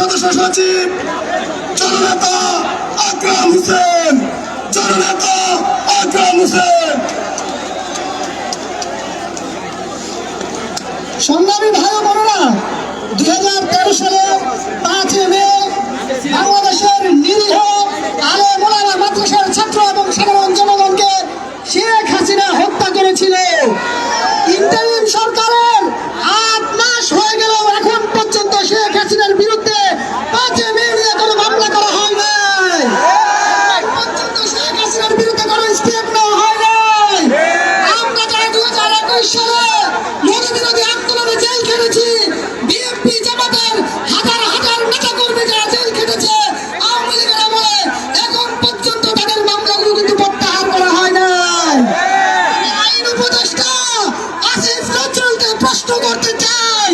সদস্য সচিব জননেতা আকরাম হোসেন জননেতা আকরাম হোসেন। সংগ্রামী ভাই বোনেরা হাজার একুশ আন্দোলনে জেল খেটেছি। বিএনপি জামাতের হাজার হাজার নেতা কর্মী যারা জেল এখন পর্যন্ত তাদের কিন্তু হয় না আইন উপদেষ্টা আসিফ নজরুলকে প্রশ্ন করতে চাই।